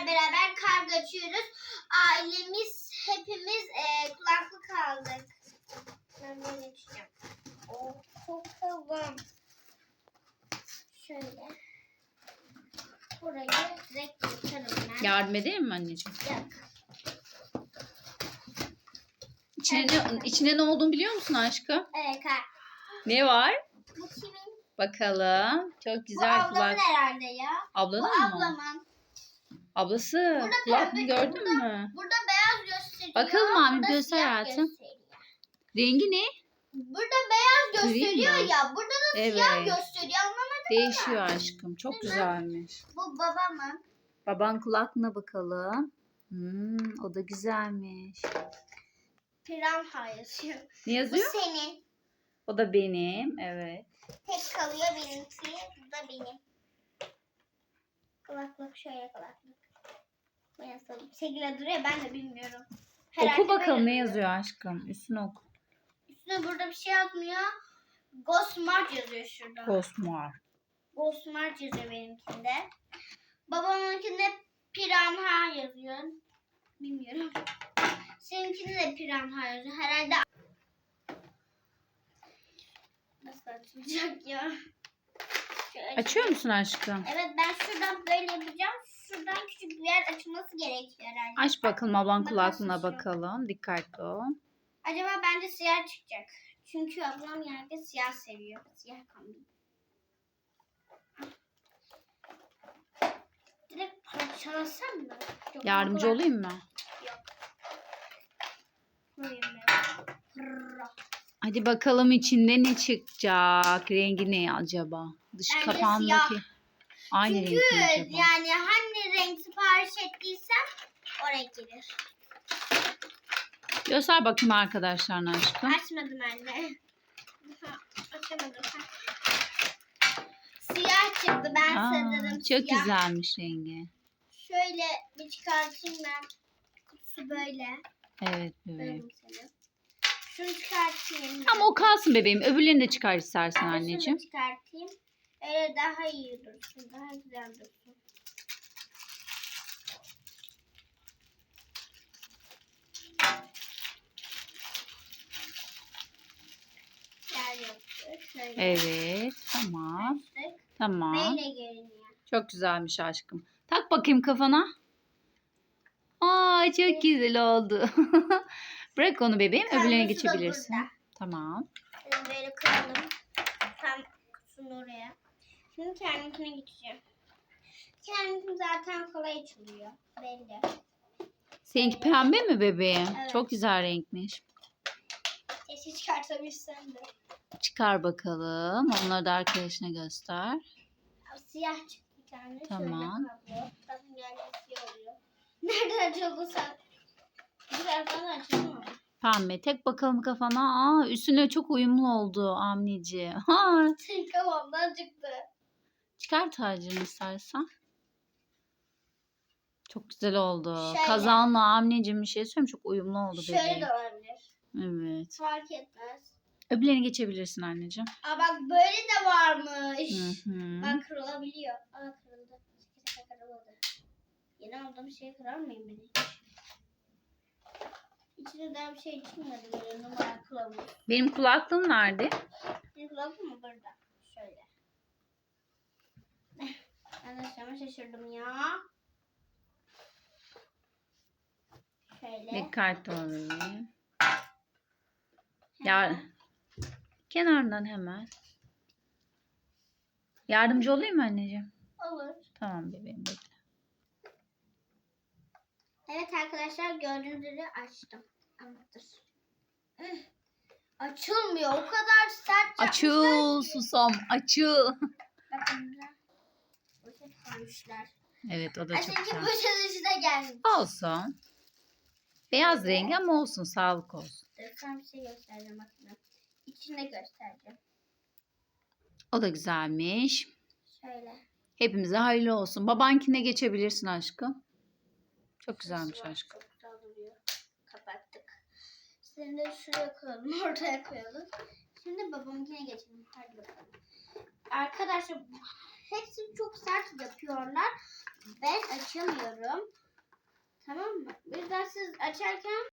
aileler beraber kargo açıyoruz. Ailemiz hepimiz e, kulaklık aldık. Ben böyle açacağım. Oh. Şöyle. Burayı direkt tutarım ben. Yardım edeyim mi anneciğim? Yok. İçine ne, içine ne olduğunu biliyor musun aşkım? Evet, kar. Ne var? Bu kimin? Bakalım. Çok Bu güzel ablamın kulak. herhalde ya. Bu Ablanın mı? ablamın. Ablası. Burada Kulak pembe- gördün mü? Burada beyaz gösteriyor. Bakalım abi, burada göster siyah hayatım. Rengi ne? Burada beyaz Green gösteriyor mi? ya. Burada da siyah Evet. gösteriyor. Anlamadım. Değişiyor aşkım. Çok güzelmiş. Bu babamın. Baban kulaklığına bakalım. Hmm, o da güzelmiş. Piranha yazıyor. Ne Bu yazıyor? senin. O da benim. Evet. Tek kalıyor benimki. Bu da benim. Kulaklık şöyle kulaklık. Bu bir şekilde duruyor ben de bilmiyorum. Herhalde Oku bakalım ne yazıyor aşkım. Üstüne oku. Üstüne burada bir şey yazmıyor. Ghostmart yazıyor şurada. Cosmar. Ghostmart yazıyor benimkinde. Babamınkinde piranha yazıyor. Bilmiyorum. Seninkinde de piranha yazıyor. Herhalde nasıl açılacak ya? Şöyle Açıyor musun aşkım? Evet ben şuradan böyle yapacağım. Şuradan küçük bir yer açılması gerekiyor herhalde. Aç bakalım ablan kulaklığına bakalım. Dikkatli ol. Acaba bence siyah çıkacak. Çünkü ablam yerde siyah seviyor. Siyah kombin. Direkt parçalasam mı? Yok, Yardımcı kolay. olayım mı? Pırra. Hadi bakalım içinde ne çıkacak? Rengi ne acaba? Dış Bence kapağındaki. siyah. Aynı Çünkü renk yani hangi renk sipariş ettiysem o renk gelir. Göster bakayım arkadaşlarına aşkım. Açmadım anne. Açamadım. Siyah çıktı. Ben Aa, sanırım çok siyah. güzelmiş rengi. Şöyle bir çıkartayım ben. Kutusu böyle. Evet bebeğim. Senin. Şunu çıkartayım. Ama o kalsın bebeğim. Öbürlerini de çıkar istersen Şunu anneciğim. çıkartayım. Öyle daha iyi dursun. Daha güzel dursun. Şöyle Evet. Tamam. açtık. Tamam. Böyle görünüyor. Çok güzelmiş aşkım. Tak bakayım kafana. Aa çok güzel oldu. Bırak onu bebeğim. Öbürlerine Kırmızı da geçebilirsin. Tamam. Böyle koyalım. Tam kutusunu oraya. Şimdi kendimkine geçeceğim. Kendimkin zaten kolay açılıyor. Belli. Seninki pembe mi bebeğim? Evet. Çok güzel renkmiş. Keşke çıkartabilsem de. Çıkar bakalım. Onları da arkadaşına göster. Siyah çıktı bir tane. Tamam. Zaten geldi oluyor. Nereden açıldı sen? Bu taraftan açıldı mı? Pembe. Tek bakalım kafana. Aa üstüne çok uyumlu oldu Amnici. Ha, Kafamdan çıktı. Çıkar tacını istersen. Çok güzel oldu. Şöyle. Kazanla Amni'cim bir şey söyleyeyim. Çok uyumlu oldu Şöyle bebeğim. de olabilir. Evet. Fark etmez. Öbürlerini geçebilirsin anneciğim. Aa bak böyle de varmış. Hı hı. Bak kırılabiliyor. Aa kırıldı. Kırıldı. Yeni aldığım şeyi kırar mıyım ben hiç? İçine daha bir şey çıkmadı böyle numara kılavuz. Benim kulaklığım nerede? Bir kılavuz mu burada? Şöyle. Şama şaşırdım ya. Şöyle. Dikkatli ol bebeğim. Ya kenardan hemen. Yardımcı olayım mı anneciğim? Olur. Tamam bebeğim bekle. Evet arkadaşlar gördüğünüz üzere açtım. Anlatır. Açılmıyor. O kadar sert Açıl susam açıl. Bakın koymuşlar. Evet o da çok Aslında güzel. poşet içine gelmiş. Olsun. Beyaz rengi ama olsun sağlık olsun. Dur sana bir şey göstereceğim bakın. İçinde göstereceğim. O da güzelmiş. Şöyle. Hepimize hayırlı olsun. Babankine geçebilirsin aşkım. Çok güzelmiş var, aşkım. Çok güzel duruyor. Kapattık. Şimdi de şuraya koyalım. Ortaya koyalım. Şimdi babamınkine geçelim. Hadi bakalım. Arkadaşlar hepsini çok sert yapıyorlar. Ben açamıyorum. Tamam mı? Bir daha siz açarken